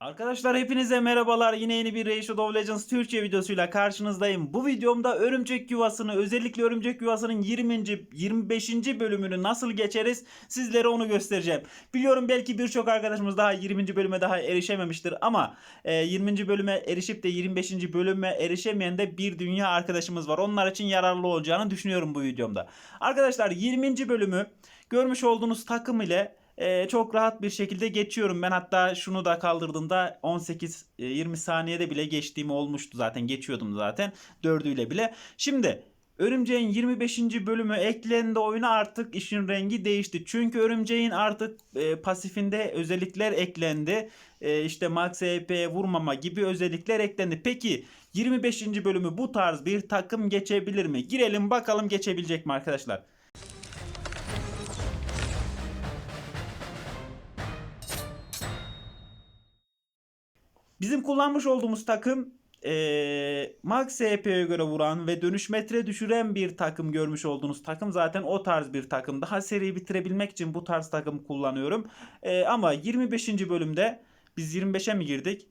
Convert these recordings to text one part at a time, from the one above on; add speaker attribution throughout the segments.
Speaker 1: Arkadaşlar hepinize merhabalar. Yine yeni bir Ray Shadow Legends Türkçe videosuyla karşınızdayım. Bu videomda örümcek yuvasını özellikle örümcek yuvasının 20. 25. bölümünü nasıl geçeriz sizlere onu göstereceğim. Biliyorum belki birçok arkadaşımız daha 20. bölüme daha erişememiştir ama e, 20. bölüme erişip de 25. bölüme erişemeyen de bir dünya arkadaşımız var. Onlar için yararlı olacağını düşünüyorum bu videomda. Arkadaşlar 20. bölümü görmüş olduğunuz takım ile ee, çok rahat bir şekilde geçiyorum. Ben hatta şunu da kaldırdığımda 18-20 saniyede bile geçtiğim olmuştu zaten. Geçiyordum zaten dördüyle bile. Şimdi Örümceğin 25. bölümü eklendi oyuna artık işin rengi değişti. Çünkü Örümceğin artık e, pasifinde özellikler eklendi. E, işte Max EP'ye vurmama gibi özellikler eklendi. Peki 25. bölümü bu tarz bir takım geçebilir mi? Girelim bakalım geçebilecek mi arkadaşlar? Bizim kullanmış olduğumuz takım eee Max CP'ye göre vuran ve dönüş metre düşüren bir takım görmüş olduğunuz takım zaten o tarz bir takım. Daha seri bitirebilmek için bu tarz takım kullanıyorum. Eee, ama 25. bölümde biz 25'e mi girdik?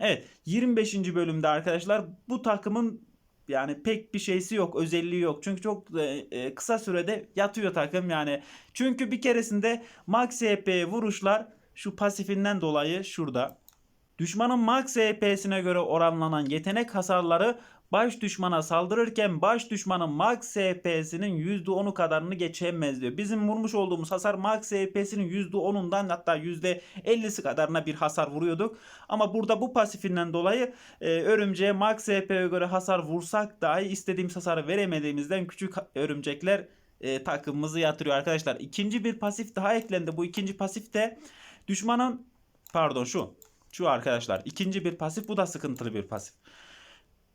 Speaker 1: Evet 25. bölümde arkadaşlar bu takımın yani pek bir şeysi yok, özelliği yok. Çünkü çok e, e, kısa sürede yatıyor takım yani. Çünkü bir keresinde Max HP vuruşlar şu pasifinden dolayı şurada Düşmanın max HP'sine göre oranlanan yetenek hasarları baş düşmana saldırırken baş düşmanın max HP'sinin %10'u kadarını geçemez diyor. Bizim vurmuş olduğumuz hasar max HP'sinin %10'undan hatta %50'si kadarına bir hasar vuruyorduk. Ama burada bu pasifinden dolayı e, örümceğe max HP'ye göre hasar vursak dahi istediğimiz hasarı veremediğimizden küçük örümcekler e, takımımızı yatırıyor arkadaşlar. İkinci bir pasif daha eklendi. Bu ikinci pasif de düşmanın pardon şu şu arkadaşlar ikinci bir pasif bu da sıkıntılı bir pasif.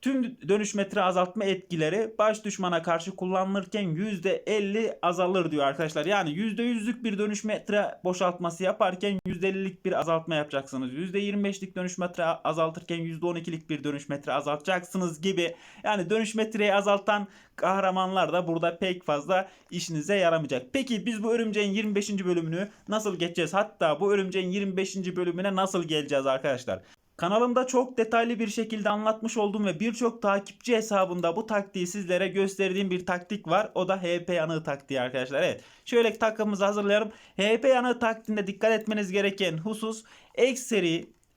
Speaker 1: Tüm dönüş metre azaltma etkileri baş düşmana karşı kullanılırken %50 azalır diyor arkadaşlar. Yani %100'lük bir dönüş metre boşaltması yaparken %50'lik bir azaltma yapacaksınız. %25'lik dönüş metre azaltırken %12'lik bir dönüş metre azaltacaksınız gibi. Yani dönüş metreyi azaltan kahramanlar da burada pek fazla işinize yaramayacak. Peki biz bu örümceğin 25. bölümünü nasıl geçeceğiz? Hatta bu örümceğin 25. bölümüne nasıl geleceğiz arkadaşlar? Kanalımda çok detaylı bir şekilde anlatmış olduğum ve birçok takipçi hesabında bu taktiği sizlere gösterdiğim bir taktik var. O da HP yanığı taktiği arkadaşlar. Evet. Şöyle takımımızı hazırlayalım. HP yanığı taktiğinde dikkat etmeniz gereken husus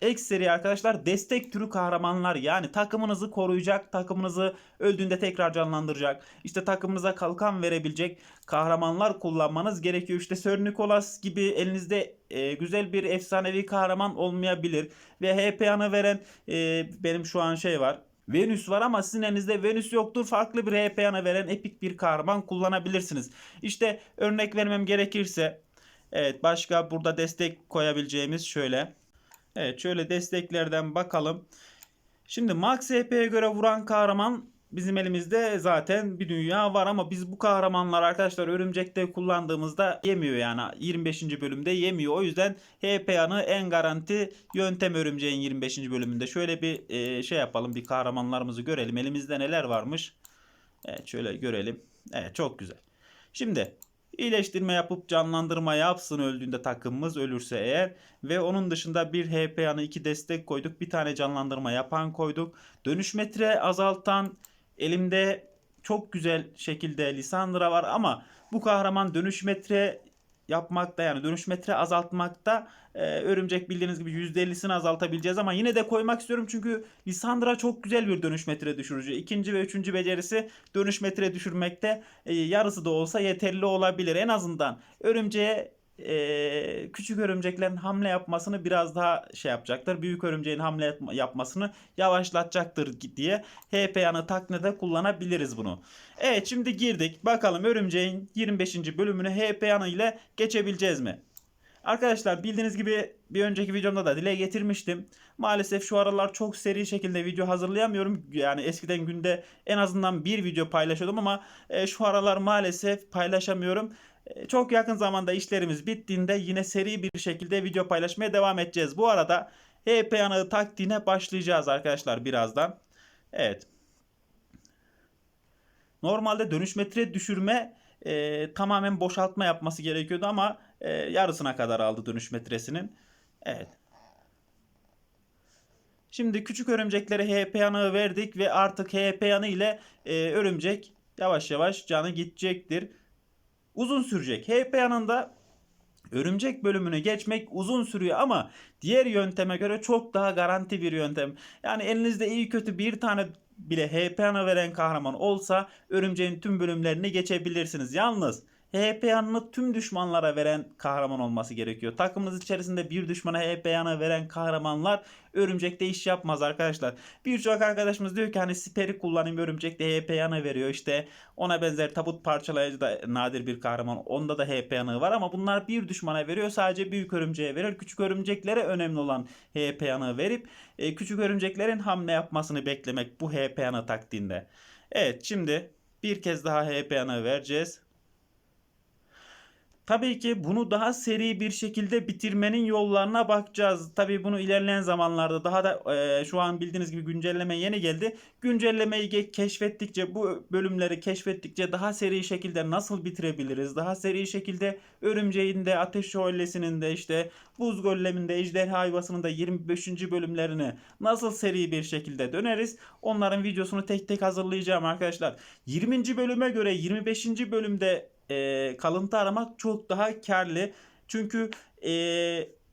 Speaker 1: X seri arkadaşlar destek türü kahramanlar yani takımınızı koruyacak, takımınızı öldüğünde tekrar canlandıracak, işte takımınıza kalkan verebilecek kahramanlar kullanmanız gerekiyor. İşte Sir Nicholas gibi elinizde e, güzel bir efsanevi kahraman olmayabilir ve HP yanı veren e, benim şu an şey var. Venüs var ama sizin elinizde Venüs yoktur. Farklı bir HP yana veren epik bir kahraman kullanabilirsiniz. İşte örnek vermem gerekirse evet başka burada destek koyabileceğimiz şöyle Evet şöyle desteklerden bakalım. Şimdi Max HP'ye göre vuran kahraman bizim elimizde zaten bir dünya var ama biz bu kahramanlar arkadaşlar örümcekte kullandığımızda yemiyor yani 25. bölümde yemiyor. O yüzden HP'yanı en garanti yöntem örümceğin 25. bölümünde. Şöyle bir e, şey yapalım bir kahramanlarımızı görelim. Elimizde neler varmış. Evet şöyle görelim. Evet çok güzel. Şimdi İyileştirme yapıp canlandırma yapsın öldüğünde takımımız ölürse eğer. Ve onun dışında bir HP yanı iki destek koyduk. Bir tane canlandırma yapan koyduk. Dönüş metre azaltan elimde çok güzel şekilde Lisandra var ama bu kahraman dönüş metre yapmakta yani dönüş metre azaltmakta e, örümcek bildiğiniz gibi %50'sini azaltabileceğiz ama yine de koymak istiyorum çünkü Lisandra çok güzel bir dönüş metre düşürücü. İkinci ve üçüncü becerisi dönüş metre düşürmekte e, yarısı da olsa yeterli olabilir. En azından örümceğe e, küçük örümceklerin hamle yapmasını biraz daha şey yapacaktır. Büyük örümceğin hamle yapmasını yavaşlatacaktır diye HP yanı taknede kullanabiliriz bunu. Evet şimdi girdik. Bakalım örümceğin 25. bölümünü HP yanı ile geçebileceğiz mi? Arkadaşlar bildiğiniz gibi bir önceki videomda da dile getirmiştim. Maalesef şu aralar çok seri şekilde video hazırlayamıyorum. Yani eskiden günde en azından bir video paylaşıyordum ama e, şu aralar maalesef paylaşamıyorum. E, çok yakın zamanda işlerimiz bittiğinde yine seri bir şekilde video paylaşmaya devam edeceğiz. Bu arada HP yanığı taktiğine başlayacağız arkadaşlar birazdan. Evet. Normalde dönüş metre düşürme e, tamamen boşaltma yapması gerekiyordu ama e, yarısına kadar aldı dönüş metresinin. Evet. Şimdi küçük örümceklere HP yanığı verdik ve artık HP yanığı ile e, örümcek yavaş yavaş canı gidecektir. Uzun sürecek. HP yanında örümcek bölümünü geçmek uzun sürüyor ama diğer yönteme göre çok daha garanti bir yöntem. Yani elinizde iyi kötü bir tane bile HP yanığı veren kahraman olsa örümceğin tüm bölümlerini geçebilirsiniz. Yalnız HP yanını tüm düşmanlara veren kahraman olması gerekiyor. Takımınız içerisinde bir düşmana HP yanı veren kahramanlar örümcekte iş yapmaz arkadaşlar. Birçok arkadaşımız diyor ki hani siperi kullanayım örümcekte HP yanı veriyor. İşte ona benzer tabut parçalayıcı da nadir bir kahraman. Onda da HP yanığı var ama bunlar bir düşmana veriyor. Sadece büyük örümceğe verir. Küçük örümceklere önemli olan HP yanığı verip e, küçük örümceklerin hamle yapmasını beklemek bu HP yanığı taktiğinde. Evet şimdi bir kez daha HP yanığı vereceğiz. Tabii ki bunu daha seri bir şekilde bitirmenin yollarına bakacağız. Tabii bunu ilerleyen zamanlarda daha da e, şu an bildiğiniz gibi güncelleme yeni geldi. Güncellemeyi keşfettikçe bu bölümleri keşfettikçe daha seri şekilde nasıl bitirebiliriz? Daha seri şekilde Örümceğin de Ateş Şövalyesi'nin de işte Buz Gollem'inde Ejderha Yuvası'nın da 25. bölümlerini nasıl seri bir şekilde döneriz? Onların videosunu tek tek hazırlayacağım arkadaşlar. 20. bölüme göre 25. bölümde e, kalıntı aramak çok daha karlı. Çünkü e,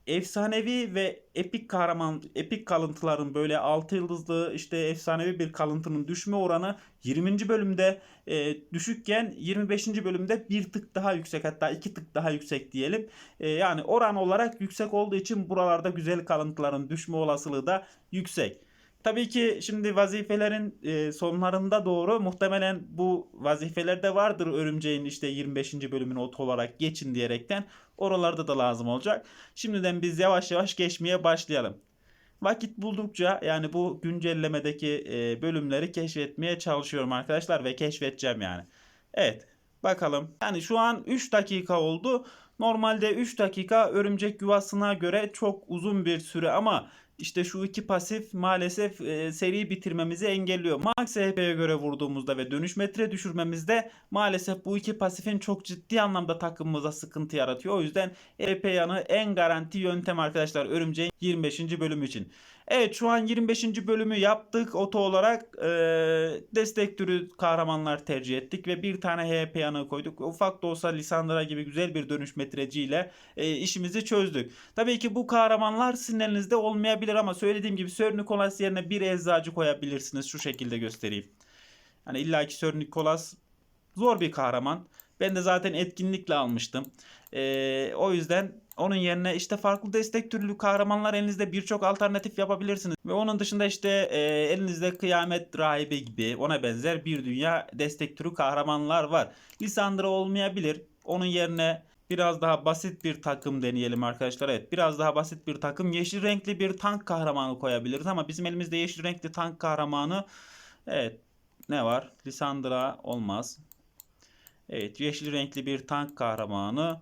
Speaker 1: efsanevi ve epik kahraman, epik kalıntıların böyle 6 yıldızlı işte efsanevi bir kalıntının düşme oranı 20. bölümde e, düşükken 25. bölümde bir tık daha yüksek hatta iki tık daha yüksek diyelim. E, yani oran olarak yüksek olduğu için buralarda güzel kalıntıların düşme olasılığı da yüksek. Tabii ki şimdi vazifelerin e, sonlarında doğru muhtemelen bu vazifelerde vardır örümceğin işte 25. bölümünü oto olarak geçin diyerekten oralarda da lazım olacak. Şimdiden biz yavaş yavaş geçmeye başlayalım. Vakit buldukça yani bu güncellemedeki e, bölümleri keşfetmeye çalışıyorum arkadaşlar ve keşfedeceğim yani. Evet bakalım. Yani şu an 3 dakika oldu. Normalde 3 dakika örümcek yuvasına göre çok uzun bir süre ama işte şu iki pasif maalesef e, seri bitirmemizi engelliyor. Max HP'ye göre vurduğumuzda ve dönüş metre düşürmemizde maalesef bu iki pasifin çok ciddi anlamda takımımıza sıkıntı yaratıyor. O yüzden HP yanı en garanti yöntem arkadaşlar örümceğin 25. bölümü için. Evet şu an 25. bölümü yaptık. Oto olarak e, destek türü kahramanlar tercih ettik ve bir tane HP yanığı koyduk. Ufak da olsa Lisandra gibi güzel bir dönüş metreciyle e, işimizi çözdük. Tabii ki bu kahramanlar sizin elinizde olmayabilir ama söylediğim gibi Sir Nicholas yerine bir eczacı koyabilirsiniz. Şu şekilde göstereyim. Hani illaki Sir Nicholas zor bir kahraman. Ben de zaten etkinlikle almıştım. E, o yüzden onun yerine işte farklı destek türlü kahramanlar elinizde birçok alternatif yapabilirsiniz. Ve onun dışında işte e, elinizde kıyamet rahibi gibi ona benzer bir dünya destek türü kahramanlar var. Lisandra olmayabilir. Onun yerine biraz daha basit bir takım deneyelim arkadaşlar. Evet biraz daha basit bir takım. Yeşil renkli bir tank kahramanı koyabiliriz ama bizim elimizde yeşil renkli tank kahramanı evet ne var? Lisandra olmaz. Evet yeşil renkli bir tank kahramanı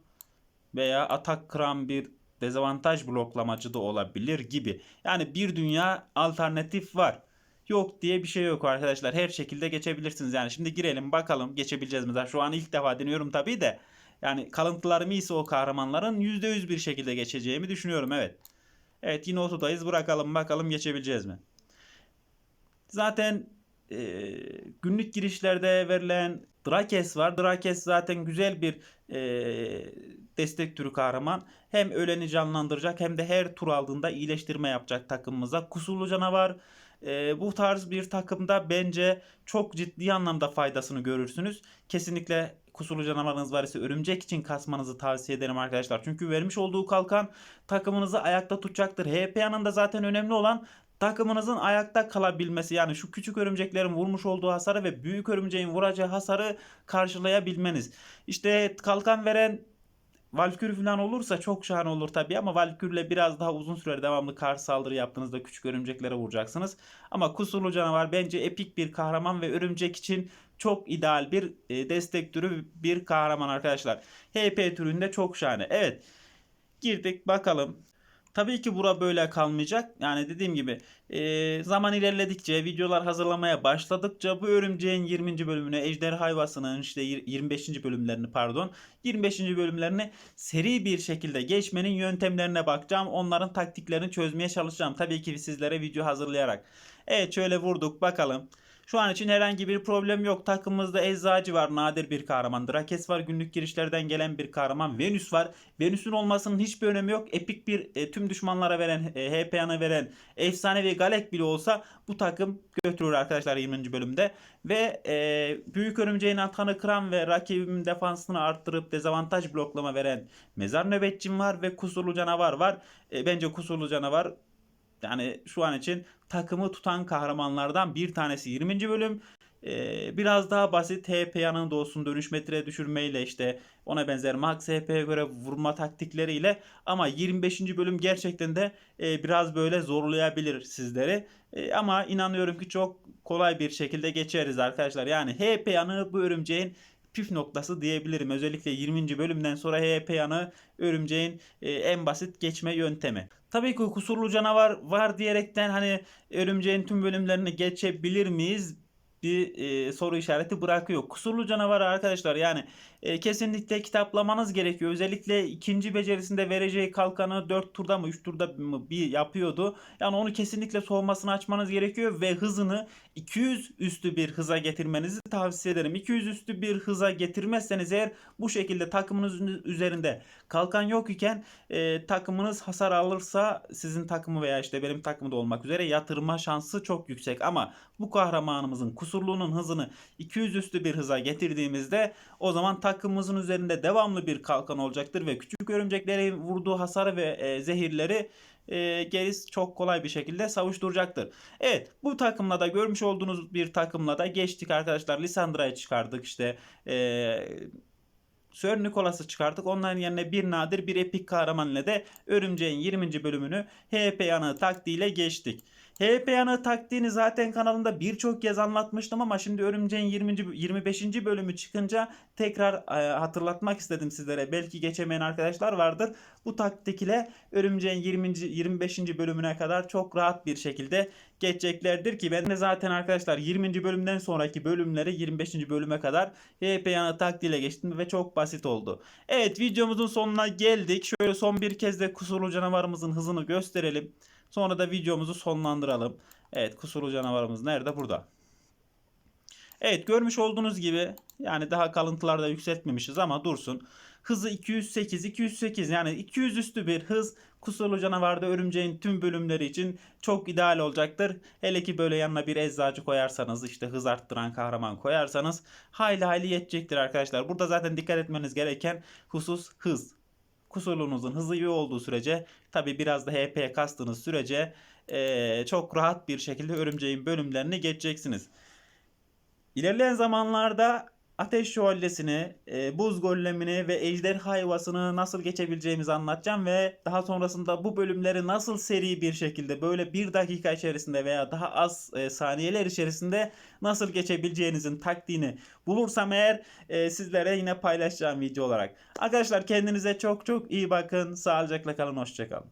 Speaker 1: veya atak kıran bir dezavantaj bloklamacı da olabilir gibi. Yani bir dünya alternatif var. Yok diye bir şey yok arkadaşlar. Her şekilde geçebilirsiniz. Yani şimdi girelim bakalım geçebileceğiz mi? Şu an ilk defa deniyorum tabii de. Yani kalıntılarım iyiyse o kahramanların %100 bir şekilde geçeceğimi düşünüyorum evet. Evet yine otodayız. Bırakalım bakalım geçebileceğiz mi? Zaten e, günlük girişlerde verilen Drakes var. Drakes zaten güzel bir e, destek türü kahraman. Hem öleni canlandıracak hem de her tur aldığında iyileştirme yapacak takımımıza. Kusurlu canavar e, bu tarz bir takımda bence çok ciddi anlamda faydasını görürsünüz. Kesinlikle kusurlu canavarınız var ise örümcek için kasmanızı tavsiye ederim arkadaşlar. Çünkü vermiş olduğu kalkan takımınızı ayakta tutacaktır. HP yanında zaten önemli olan takımınızın ayakta kalabilmesi yani şu küçük örümceklerin vurmuş olduğu hasarı ve büyük örümceğin vuracağı hasarı karşılayabilmeniz. İşte kalkan veren Valkür falan olursa çok şahane olur tabii ama Valkür'le biraz daha uzun süre devamlı karşı saldırı yaptığınızda küçük örümceklere vuracaksınız. Ama kusurlu canavar bence epik bir kahraman ve örümcek için çok ideal bir e, destek türü bir kahraman arkadaşlar. HP türünde çok şahane. Evet girdik bakalım. Tabii ki bura böyle kalmayacak. Yani dediğim gibi e, zaman ilerledikçe, videolar hazırlamaya başladıkça bu örümceğin 20. bölümünü, Ejder Hayvası'nın işte yir- 25. bölümlerini pardon, 25. bölümlerini seri bir şekilde geçmenin yöntemlerine bakacağım. Onların taktiklerini çözmeye çalışacağım. Tabii ki sizlere video hazırlayarak. Evet şöyle vurduk bakalım. Şu an için herhangi bir problem yok. Takımımızda Eczacı var. Nadir bir kahraman. Drakes var. Günlük girişlerden gelen bir kahraman. Venüs var. Venüs'ün olmasının hiçbir önemi yok. Epik bir e, tüm düşmanlara veren, e, HP'ana veren efsanevi Galek bile olsa bu takım götürür arkadaşlar 20. bölümde. Ve e, Büyük Örümceğin atanı kıran ve rakibimin defansını arttırıp dezavantaj bloklama veren Mezar Nöbetçim var ve Kusurlu Canavar var. E, bence Kusurlu Canavar yani şu an için takımı tutan kahramanlardan bir tanesi 20. bölüm. Ee, biraz daha basit HP yanında olsun dönüş metre düşürmeyle işte ona benzer max HP'ye göre vurma taktikleriyle ama 25. bölüm gerçekten de e, biraz böyle zorlayabilir sizleri. E, ama inanıyorum ki çok kolay bir şekilde geçeriz arkadaşlar. Yani HP yanı bu örümceğin püf noktası diyebilirim. Özellikle 20. bölümden sonra HP yanı örümceğin e, en basit geçme yöntemi. Tabii ki kusurlu canavar var diyerekten hani örümceğin tüm bölümlerini geçebilir miyiz? Bir e, soru işareti bırakıyor. Kusurlu canavar arkadaşlar yani e, kesinlikle kitaplamanız gerekiyor. Özellikle ikinci becerisinde vereceği kalkanı 4 turda mı 3 turda mı bir yapıyordu. Yani onu kesinlikle soğumasını açmanız gerekiyor ve hızını 200 üstü bir hıza getirmenizi tavsiye ederim. 200 üstü bir hıza getirmezseniz eğer bu şekilde takımınızın üzerinde kalkan yok iken e, takımınız hasar alırsa sizin takımı veya işte benim takımı da olmak üzere yatırma şansı çok yüksek. Ama bu kahramanımızın kusurluğunun hızını 200 üstü bir hıza getirdiğimizde o zaman takımımızın üzerinde devamlı bir kalkan olacaktır ve küçük örümcekleri vurduğu hasarı ve e, zehirleri e, gerisi çok kolay bir şekilde savuşturacaktır. Evet bu takımla da görmüş olduğunuz bir takımla da geçtik arkadaşlar. Lisandra'yı çıkardık işte. E, Sir Nicholas'ı çıkarttık. Onların yerine bir nadir bir epik kahraman ile de Örümceğin 20. bölümünü HP yanığı taktiğiyle geçtik. HP yanığı taktiğini zaten kanalımda birçok kez anlatmıştım ama şimdi Örümceğin 20. 25. bölümü çıkınca tekrar e, hatırlatmak istedim sizlere. Belki geçemeyen arkadaşlar vardır. Bu taktik ile Örümceğin 20. 25. bölümüne kadar çok rahat bir şekilde geçeceklerdir ki ben de zaten arkadaşlar 20. bölümden sonraki bölümleri 25. bölüme kadar HP yanığı taktiğiyle geçtim ve çok basit oldu. Evet videomuzun sonuna geldik. Şöyle son bir kez de kusurlu canavarımızın hızını gösterelim. Sonra da videomuzu sonlandıralım. Evet kusurlu canavarımız nerede? Burada. Evet görmüş olduğunuz gibi yani daha kalıntılarda yükseltmemişiz ama dursun. Hızı 208, 208 yani 200 üstü bir hız kusurlu canavarda örümceğin tüm bölümleri için çok ideal olacaktır. Hele ki böyle yanına bir eczacı koyarsanız işte hız arttıran kahraman koyarsanız hayli hayli yetecektir arkadaşlar. Burada zaten dikkat etmeniz gereken husus hız kusurluğunuzun hızı iyi olduğu sürece tabi biraz da HP kastığınız sürece eee, çok rahat bir şekilde örümceğin bölümlerini geçeceksiniz. İlerleyen zamanlarda ateş şövalyesini, e, buz gollemini ve ejderha hayvasını nasıl geçebileceğimizi anlatacağım ve daha sonrasında bu bölümleri nasıl seri bir şekilde böyle bir dakika içerisinde veya daha az e, saniyeler içerisinde nasıl geçebileceğinizin taktiğini bulursam eğer e, sizlere yine paylaşacağım video olarak. Arkadaşlar kendinize çok çok iyi bakın. Sağlıcakla kalın. Hoşçakalın.